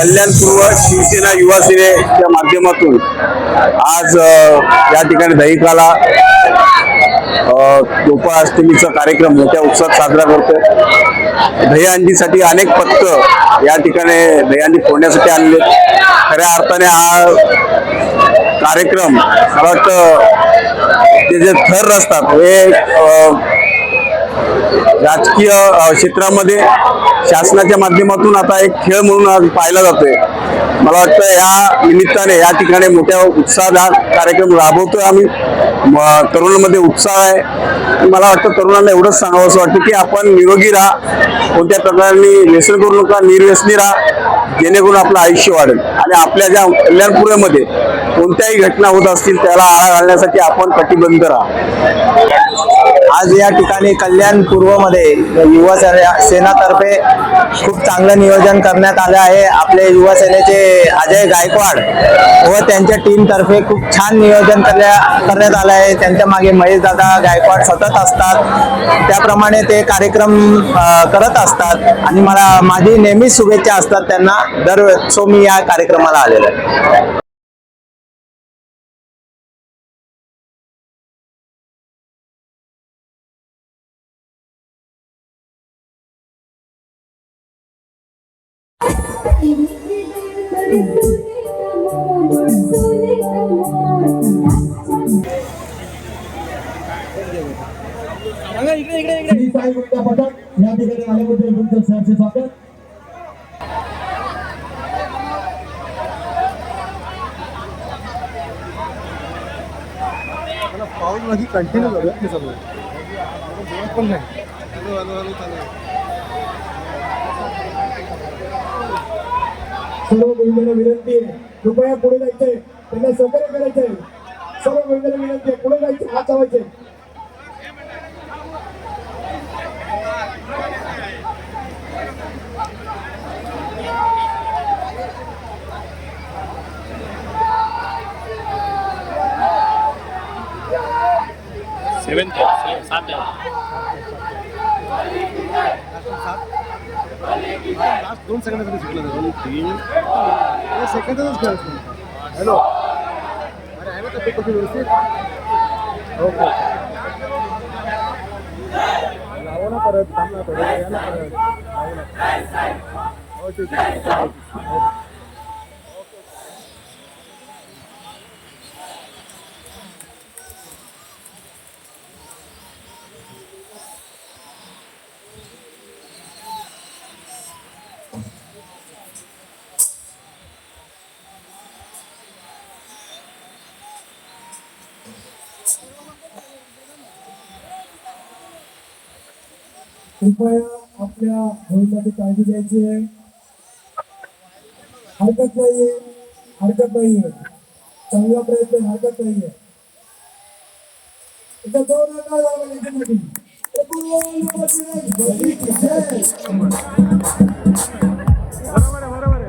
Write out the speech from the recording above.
कल्याणपूर्व शिवसेना युवा सेनेच्या माध्यमातून आज या ठिकाणी दहिकाला गोपाष्टमीचा कार्यक्रम मोठ्या उत्साहात साजरा करतोय. दहीहंडीसाठी अनेक पथक या ठिकाणी दहीहंडी फोडण्यासाठी आणले खऱ्या अर्थाने हा कार्यक्रम मला वाटतं ते जे थर असतात हे राजकीय क्षेत्रामध्ये शासनाच्या माध्यमातून आता एक खेळ म्हणून आज पाहिला जातोय. मला वाटतं या निमित्ताने या ठिकाणी मोठ्या उत्साहात हा कार्यक्रम राबवतोय आम्ही. तरुणांमध्ये उत्साह आहे. मला वाटतं तरुणांना एवढंच सांगावं असं वाटतं की आपण निरोगी राहा. कोणत्या प्रकारे व्यसन करू नका निर्व्यसनी राहा. जेणेकरून आपलं आयुष्य वाढेल. आणि आपल्या ज्या कल्याणपुऱ्यामध्ये कोणत्याही घटना होत असतील त्याला आळा घालण्यासाठी आपण कटिबद्ध राहा. आज या ठिकाणी कल्याण पूर्वमध्ये युवा सेना- सेनातर्फे खूप चांगलं नियोजन करण्यात आलं आहे. आपले युवा सेनेचे अजय गायकवाड व त्यांच्या टीम तर्फे खूप छान नियोजन करण्या करण्यात आलं आहे. त्यांच्या मागे महेश दादा गायकवाड सतत असतात. त्याप्रमाणे ते कार्यक्रम करत असतात. आणि मला माझी नेहमीच शुभेच्छा असतात त्यांना. दर सो मी या कार्यक्रमाला आलेलो आहे. या ठिकाणी आल्याबद्दल तुमचं सहर्ष स्वागत. पाऊस माझी कंटिन्यू झालं पण नाही. सर्व महिलांना विनंती आहे कृपया पुढे जायचंय त्यांना सहकार्य करायचंय सर्व महिलांना विनंती आहे पुढे जायचं हात लावायचे लास्ट दोन सेकंदासाठी सुटलं दोन तीन. सेकंदातच खेळ हॅलो. अरे आहे ना तब्येत कशी व्यवस्थित ओके. लावा ना परत थांब ना परत या ना परत. ना. हो, ओके. कृपया आपल्या भविष्याची काळजी घ्यायची आहे. हरकत नाहीये हरकत नाहीये. चांगला प्रयत्न आहे, हरकत नाहीये. आहे जोरात टाळ्या वाजवा बरोबर आहे बरोबर